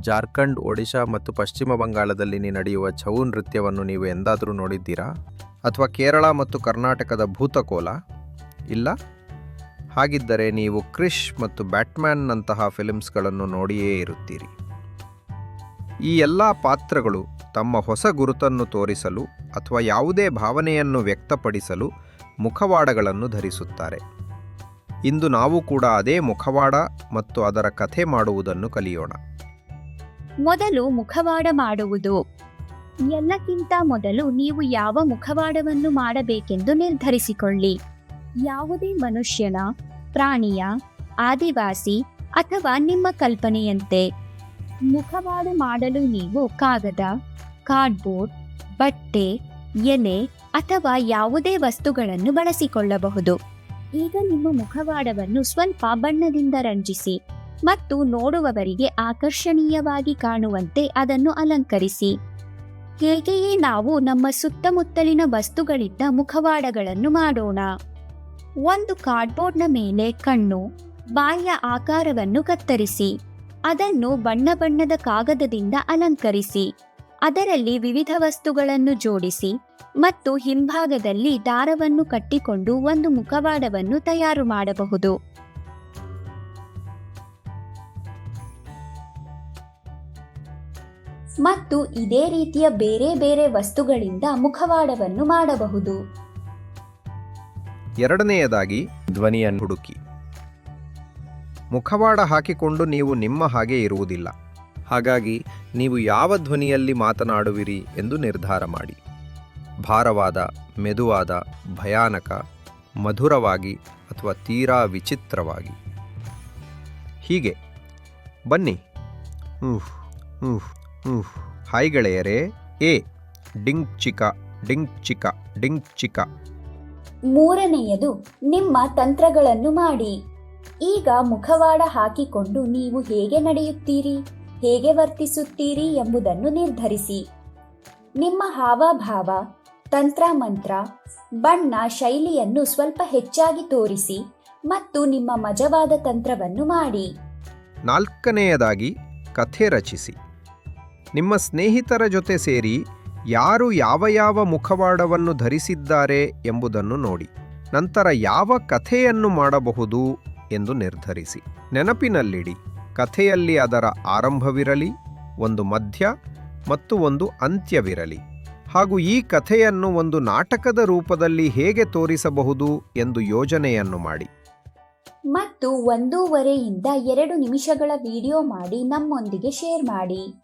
ಜಾರ್ಖಂಡ್, ಒಡಿಶಾ ಮತ್ತು ಪಶ್ಚಿಮ ಬಂಗಾಳದಲ್ಲಿ ನಡೆಯುವ ಛೌ ನೃತ್ಯವನ್ನು ನೀವು ಎಂದಾದರೂ ನೋಡಿದ್ದೀರಾ? ಅಥವಾ ಕೇರಳ ಮತ್ತು ಕರ್ನಾಟಕದ ಭೂತಕೋಲ? ಇಲ್ಲ? ಹಾಗಿದ್ದರೆ ನೀವು ಕ್ರಿಶ್ ಮತ್ತು ಬ್ಯಾಟ್ಮ್ಯಾನ್ನಂತಹ ಫಿಲ್ಮ್ಸ್ಗಳನ್ನು ನೋಡಿಯೇ ಇರುತ್ತೀರಿ. ಈ ಎಲ್ಲ ಪಾತ್ರಗಳು ತಮ್ಮ ಹೊಸ ಗುರುತನ್ನು ತೋರಿಸಲು ಅಥವಾ ಯಾವುದೇ ಭಾವನೆಯನ್ನು ವ್ಯಕ್ತಪಡಿಸಲು ಮುಖವಾಡಗಳನ್ನು ಧರಿಸುತ್ತಾರೆ. ಇಂದು ನಾವು ಕೂಡ ಅದೇ ಮುಖವಾಡ ಮತ್ತು ಅದರ ಕಥೆ ಮಾಡುವುದನ್ನು ಕಲಿಯೋಣ. ಮೊದಲು ಮುಖವಾಡ ಮಾಡುವುದು. ಎಲ್ಲಕ್ಕಿಂತ ಮೊದಲು ನೀವು ಯಾವ ಮುಖವಾಡವನ್ನು ಮಾಡಬೇಕೆಂದು ನಿರ್ಧರಿಸಿಕೊಳ್ಳಿ. ಯಾವುದೇ ಮನುಷ್ಯನ, ಪ್ರಾಣಿಯ, ಆದಿವಾಸಿ ಅಥವಾ ನಿಮ್ಮ ಕಲ್ಪನೆಯಂತೆ. ಮುಖವಾಡ ಮಾಡಲು ನೀವು ಕಾಗದ, ಕಾರ್ಡ್ಬೋರ್ಡ್, ಬಟ್ಟೆ, ಎಲೆ ಅಥವಾ ಯಾವುದೇ ವಸ್ತುಗಳನ್ನು ಬಳಸಿಕೊಳ್ಳಬಹುದು. ಈಗ ನಿಮ್ಮ ಮುಖವಾಡವನ್ನು ಸ್ವಲ್ಪ ಬಣ್ಣದಿಂದ ರಂಜಿಸಿ. ಮತ್ತು ನೋಡುವವರಿಗೆ ಆಕರ್ಷಣೀಯವಾಗಿ ಕಾಣುವಂತೆ ಅದನ್ನು ಅಲಂಕರಿಸಿ. ಹೇಗೆಯೇ ನಾವು ನಮ್ಮ ಸುತ್ತಮುತ್ತಲಿನ ವಸ್ತುಗಳಿಂದ ಮುಖವಾಡಗಳನ್ನು ಮಾಡೋಣ. ಒಂದು ಕಾರ್ಡ್ಬೋರ್ಡ್ನ ಮೇಲೆ ಕಣ್ಣು, ಬಾಯಿಯ ಆಕಾರವನ್ನು ಕತ್ತರಿಸಿ, ಅದನ್ನು ಬಣ್ಣ ಬಣ್ಣದ ಕಾಗದದಿಂದ ಅಲಂಕರಿಸಿ, ಅದರಲ್ಲಿ ವಿವಿಧ ವಸ್ತುಗಳನ್ನು ಜೋಡಿಸಿ ಮತ್ತು ಹಿಂಭಾಗದಲ್ಲಿ ದಾರವನ್ನು ಕಟ್ಟಿಕೊಂಡು ಒಂದು ಮುಖವಾಡವನ್ನು ತಯಾರು ಮಾಡಬಹುದು. ಮತ್ತು ಇದೇ ರೀತಿಯ ಬೇರೆ ಬೇರೆ ವಸ್ತುಗಳಿಂದ ಮುಖವಾಡವನ್ನು ಮಾಡಬಹುದು. ಎರಡನೆಯದಾಗಿ ಧ್ವನಿಯನ್ನು ಹುಡುಕಿ. ಮುಖವಾಡ ಹಾಕಿಕೊಂಡು ನೀವು ನಿಮ್ಮ ಹಾಗೆ ಇರುವುದಿಲ್ಲ. ಹಾಗಾಗಿ, ನೀವು ಯಾವ ಧ್ವನಿಯಲ್ಲಿ ಮಾತನಾಡುವಿರಿ ಎಂದು ನಿರ್ಧಾರ ಮಾಡಿ. ಭಾರವಾದ, ಮೆದುವಾದ, ಭಯಾನಕ, ಮಧುರವಾಗಿ ಅಥವಾ ತೀರಾ ವಿಚಿತ್ರವಾಗಿ. ಹೀಗೆ. ಬನ್ನಿ. ಊಹ್ ಊಹ್ ಹಾಯ್ ಗೆಳೆಯರೇ. ಎ ಡಿಂಗ್ ಚಿಕ ಡಿಂಗ್ ಚಿಕ ಡಿಂಗ್ ಚಿಕ. ಮೂರನೆಯದು ನಿಮ್ಮ ತಂತ್ರಗಳನ್ನು ಮಾಡಿ. ಈಗ ಮುಖವಾಡ ಹಾಕಿಕೊಂಡು ನೀವು ಹೇಗೆ ನಡೆಯುತ್ತೀರಿ ಹೇಗೆ ವರ್ತಿಸುತ್ತೀರಿ ಎಂಬುದನ್ನು ನಿರ್ಧರಿಸಿ. ನಿಮ್ಮ ಹಾವಭಾವ ತಂತ್ರ ಮಂತ್ರ ಬಣ್ಣ ಶೈಲಿಯನ್ನು ಸ್ವಲ್ಪ ಹೆಚ್ಚಾಗಿ ತೋರಿಸಿ ಮತ್ತು ನಿಮ್ಮ ಮಜವಾದ ತಂತ್ರವನ್ನು ಮಾಡಿ. ನಾಲ್ಕನೆಯದಾಗಿ ಕಥೆ ರಚಿಸಿ. ನಿಮ್ಮ ಸ್ನೇಹಿತರ ಜೊತೆ ಸೇರಿ ಯಾರು ಯಾವ ಯಾವ ಮುಖವಾಡವನ್ನು ಧರಿಸಿದ್ದಾರೆ ಎಂಬುದನ್ನು ನೋಡಿ. ನಂತರ ಯಾವ ಕಥೆಯನ್ನು ಮಾಡಬಹುದು ಎಂದು ನಿರ್ಧರಿಸಿ. ನೆನಪಿನಲ್ಲಿಡಿ, ಕಥೆಯಲ್ಲಿ ಅದರ ಆರಂಭವಿರಲಿ, ಒಂದು ಮಧ್ಯ ಮತ್ತು ಒಂದು ಅಂತ್ಯವಿರಲಿ. ಹಾಗೂ ಈ ಕಥೆಯನ್ನು ಒಂದು ನಾಟಕದ ರೂಪದಲ್ಲಿ ಹೇಗೆ ತೋರಿಸಬಹುದು ಎಂದು ಯೋಜನೆಯನ್ನು ಮಾಡಿ. ಮತ್ತು ಒಂದೂವರೆಯಿಂದ ಎರಡು ನಿಮಿಷಗಳ ವಿಡಿಯೋ ಮಾಡಿ ನಮ್ಮೊಂದಿಗೆ ಶೇರ್ ಮಾಡಿ.